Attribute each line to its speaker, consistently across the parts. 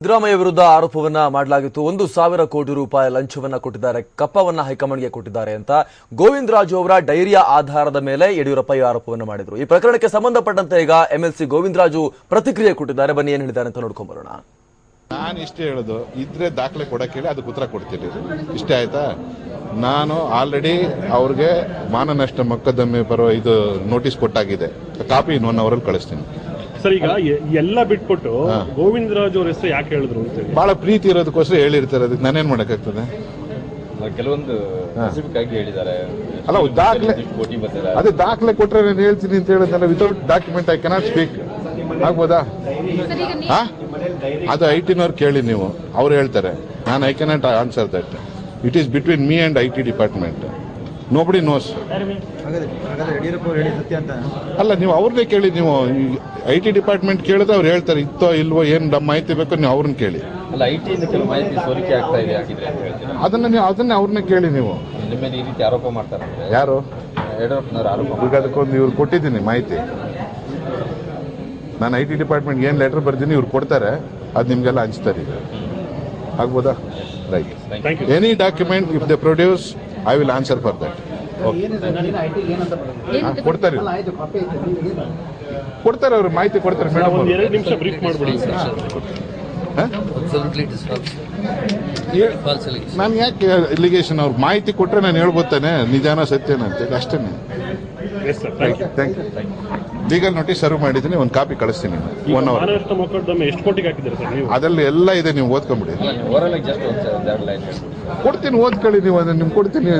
Speaker 1: ಸಿದ್ದರಾಮಯ್ಯ ವಿರುದ್ಧ ಆರೋಪವನ್ನ ಮಾಡಲಾಗಿತ್ತು. ಒಂದು ಸಾವಿರ ಕೋಟಿ ರೂಪಾಯಿ ಲಂಚವನ್ನ ಕೊಟ್ಟಿದ್ದಾರೆ. ಕಪ್ಪವನ್ನ ಹೈಕಮಾಂಡ್ಗೆ ಕೊಟ್ಟಿದ್ದಾರೆ ಅಂತ ಗೋವಿಂದ ರಾಜು ಅವರ ಡೈರಿಯ ಆಧಾರದ ಮೇಲೆ ಯಡಿಯೂರಪ್ಪ ಈ ಆರೋಪವನ್ನ ಮಾಡಿದ್ರು. ಈ ಪ್ರಕರಣಕ್ಕೆ ಸಂಬಂಧಪಟ್ಟಂತೆ ಈಗ ಎಂಎಲ್ಸಿ ಗೋವಿಂದ ರಾಜು ಪ್ರತಿಕ್ರಿಯೆ ಕೊಟ್ಟಿದ್ದಾರೆ. ಬನ್ನಿ ಏನ್ ಹೇಳಿದ್ದಾರೆ ಅಂತ ನೋಡ್ಕೊಂಡ್ ಬರೋಣ.
Speaker 2: ನಾನು ಇಷ್ಟೇ ಹೇಳೋದು. ಇದ್ರೆ ದಾಖಲೆ ಕೊಡಕ್ಕೆ ಹೇಳಿ ಅದಕ್ಕೆ ಉತ್ತರ ಕೊಡ್ತೀನಿ. ಇಷ್ಟೇ ಆಯ್ತಾ? ನಾನು ಆಲ್ರೆಡಿ ಅವ್ರಿಗೆ ಮಾನನಷ್ಟ ಮೊಕದ್ದಮೆ ಬರೋ ಇದು ನೋಟಿಸ್ ಕೊಟ್ಟಾಗಿದೆ. ಕಾಪಿ ಇನ್ ಒನ್ ಅವರಲ್ಲಿ ಕಳಿಸ್ತೀನಿ.
Speaker 3: ಸರ್ ಈಗ ಎಲ್ಲ ಬಿಟ್ಬಿಟ್ಟು
Speaker 2: ಗೋವಿಂದ
Speaker 3: ರಾಜ್ ಅವ್ರ ಹೆಸರು ಯಾಕೆ ಹೇಳಿದ್ರು ಅಂತ ಹೇಳಿ?
Speaker 2: ಬಹಳ ಪ್ರೀತಿ ಇರೋದಕ್ಕೋಸ್ಕರ ಹೇಳಿರ್ತಾರೆ ಅದಕ್ಕೆ ನಾನೇನ್ ಮಾಡಕ್ಕಾಗ್ತದೆ?
Speaker 4: ಕೆಲವೊಂದು ಸ್ಪೆಸಿಫಿಕ್ ಆಗಿ ಹೇಳಿದ್ದಾರೆ.
Speaker 2: ಅಲ್ಲ, ದಾಖಲೆ-
Speaker 4: ಇಷ್ಟು ಕೋಟಿ ಬರ್ತಾರೆ.
Speaker 2: ಅದೇ ದಾಖಲೆ ಕೊಟ್ರೆ ನಾನು ಹೇಳ್ತೀನಿ ಅಂತ ಹೇಳಿದ್ನಲ್ಲ without document I cannot speak ಆಗ್ಬೋದಾ? ಹಾ? ಅದು ಐ ಟಿನವ್ರು ಕೇಳಿ ನೀವು. ಅವ್ರು ಹೇಳ್ತಾರೆ. ನಾನು I cannot answer that it is between me and I T department nobody knows ಅಲ್ಲ ನೀವು ಅವ್ರನ್ನೇ ಕೇಳಿ ನೀವು ಐ ಟಿ ಡಿಪಾರ್ಟ್ಮೆಂಟ್ ಕೇಳಿದ್ರೆ ಅವ್ರು ಹೇಳ್ತಾರೆ ಇತ್ತೋ ಇಲ್ವೋ ಏನು ನಮ್ಮ ಮಾಹಿತಿ ಬೇಕೋ ನೀವು ಅವ್ರನ್ನ ಕೇಳಿ. ಅದನ್ನ ನೀವು ಅದನ್ನೇ ಅವ್ರನ್ನ ಕೇಳಿ ನೀವು.
Speaker 4: ಆರೋಪ ಮಾಡ್ತಾರೆ
Speaker 2: ಯಾರು? ಈಗ ಅದಕ್ಕೊಂದು ಇವ್ರು ಕೊಟ್ಟಿದ್ದೀನಿ ಮಾಹಿತಿ. ನಾನು ಐ ಟಿ ಡಿಪಾರ್ಟ್ಮೆಂಟ್ ಏನು ಲೆಟರ್ ಬರ್ತೀನಿ ಇವ್ರು ಕೊಡ್ತಾರೆ ಅದು ನಿಮಗೆಲ್ಲ ಹಂಚ್ತಾರೆ ಈಗ. ಆಗ್ಬೋದಾ? Right any document if the produce I will answer for that ಕೊಡ್ತಾರೆ. ಕೊಡ್ತಾರೆ ಅವರು ಮಾಹಿತಿ ಕೊಡ್ತಾರೆ ಮೇಡಮ್
Speaker 3: ಎರಡು ನಿಮಿಷ ಬ್ರೀಫ್ ಮಾಡ್ಬಿಡಿ.
Speaker 2: ನಾನು ಯಾಕೆ ಇಲಿಗೇಷನ್ ಅವ್ರು ಮಾಹಿತಿ ಕೊಟ್ಟರೆ ನಾನು ಹೇಳ್ಬೋತಾನೆ ನಿಜಾನ ಸತ್ಯನ ಅಂತೇಳಿ ಅಷ್ಟೇ
Speaker 3: yes sir thank you
Speaker 2: thank you legal notice serve ಮಾಡಿದ್ದೀನಿ ಒಂದು ಕಾಪಿ ಕಳಿಸ್ತೀನಿ ಒನ್ ಅವರ್
Speaker 3: ಮಹಾರಾಷ್ಟ್ರ ಮೊಕದ್ದಮೆ ಎಷ್ಟು ಕೋಟಿಗೆ ಹಾಕಿದ್ದಾರೆ ಸರ್ ನೀವು?
Speaker 2: ಅದರಲ್ಲಿ ಎಲ್ಲ ಇದೆ ನೀವು ಓದ್ಕೊಂಬಿಡಿ.
Speaker 4: ಅಲ್ಲ ನೀವು ಜಸ್ಟ್ ಒಂದು ಎರಡು ಲೈನ್ ಹೇಳ್ಬಿಡಿ
Speaker 2: ಕೊಡ್ತೀನಿ ಓದ್ಕೊಳ್ಳಿ ನೀವು ಅದನ್ನ ನಿಮ್ಗೆ ಕೊಡ್ತೀನಿ.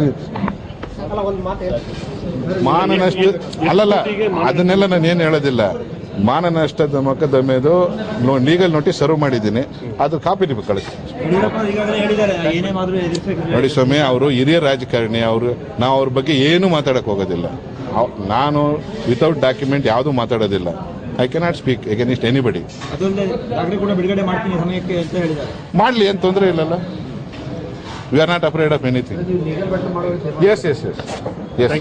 Speaker 2: ಮಾನನಷ್ಟ ಅಲ್ಲಲ್ಲ ಅದನ್ನೆಲ್ಲ ನಾನು ಏನು ಹೇಳೋದಿಲ್ಲ. ಮಾನನಷ್ಟದ ಮೊಕದ್ದಮೆದು ಲೀಗಲ್ ನೋಟಿಸ್ ಸರ್ವ್ ಮಾಡಿದ್ದೀನಿ. ಅದ್ರ ಕಾಪಿ ನಿಮಗೆ ಕಳಿಸ್ತೀನಿ.
Speaker 5: ಎದುರಿಸಬೇಕು.
Speaker 2: ನೋಡಿ ಸ್ವಾಮಿ ಅವರು ಹಿರಿಯ ರಾಜಕಾರಣಿ ಅವರು ನಾವು ಅವ್ರ ಬಗ್ಗೆ ಏನು ಮಾತಾಡಕ್ಕೆ ಹೋಗೋದಿಲ್ಲ. ನಾನು ವಿತೌಟ್ ಡಾಕ್ಯುಮೆಂಟ್ ಯಾವುದು ಮಾತಾಡೋದಿಲ್ಲ. I cannot speak against anybody
Speaker 5: ಅದೊಂದೇ ದಾಖಲೆ ಕೂಡ ಬಿಡುಗಡೆ ಮಾಡ್ತೀನಿ ಸಮಯಕ್ಕೆ ಅಂತ ಹೇಳಿದ್ದಾರೆ.
Speaker 2: ಮಾಡಲಿ ಏನು ತೊಂದರೆ ಇಲ್ಲಲ್ಲ. We are not afraid of anything yes yes yes yes